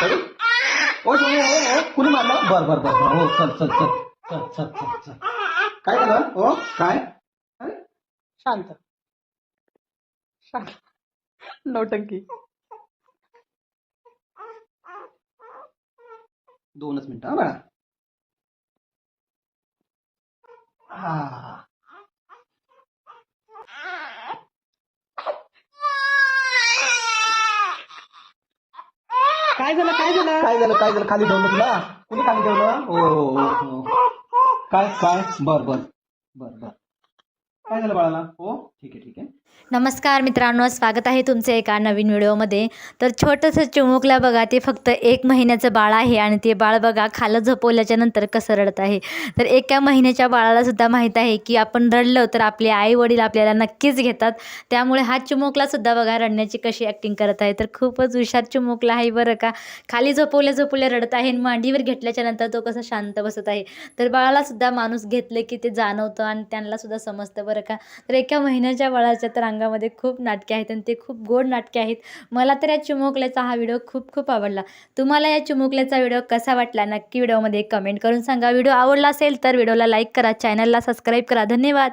चल ओ कुणी मारलं? बर बर बर. हो चल चल चल चल चल चल चल. काय झालं? हो काय? काय? शांत. शांत. नौटंकी दोनच मिनिटं हा बाळा हा. काय झालं काय झालं? काय झालं काय झालं? खाली ठेवलं तुला? कुणी खाली ठेवलं? हो हो हो हो. काय काय? बर बर. बर बर. काय झालं बाळाला? हो? ठीक आहे ठीक आहे. नमस्कार मित्रांनो स्वागत आहे तुमचं एका नवीन व्हिडिओमध्ये. तर छोटंसं चिमुकला बघा ते फक्त एक महिन्याचं बाळ आहे आणि ते बाळ बघा खालं झोपवल्याच्या नंतर कसं रडत आहे. तर एका महिन्याच्या बाळाला सुद्धा माहीत आहे की आपण रडलं तर आपले आई वडील आपल्याला नक्कीच घेतात. त्यामुळे हा चिमुकलासुद्धा बघा रडण्याची कशी ॲक्टिंग करत आहे. तर खूपच हुशार चिमुकला आहे बरं का. खाली झोपवल्या झोपवल्या रडत आहे आणि मांडीवर घेतल्याच्या नंतर तो कसं शांत बसत आहे. तर बाळालासुद्धा माणूस घेतले की ते जाणवतं आणि त्यांनासुद्धा समजतं बरं का. तर एका महिन्याच्या बाळाच्या तर रांगामध्ये खूप नाटके आहेत आणि ते खूप गोड नाटके आहेत. मला तर या चिमुकल्याचा हा व्हिडिओ खूप खूप आवडला. तुम्हाला या चिमुकल्याचा व्हिडिओ कसा वाटला नक्की व्हिडिओमध्ये कमेंट करून सांगा. व्हिडिओ आवडला असेल तर व्हिडिओला लाईक करा चॅनलला सबस्क्राईब करा. धन्यवाद.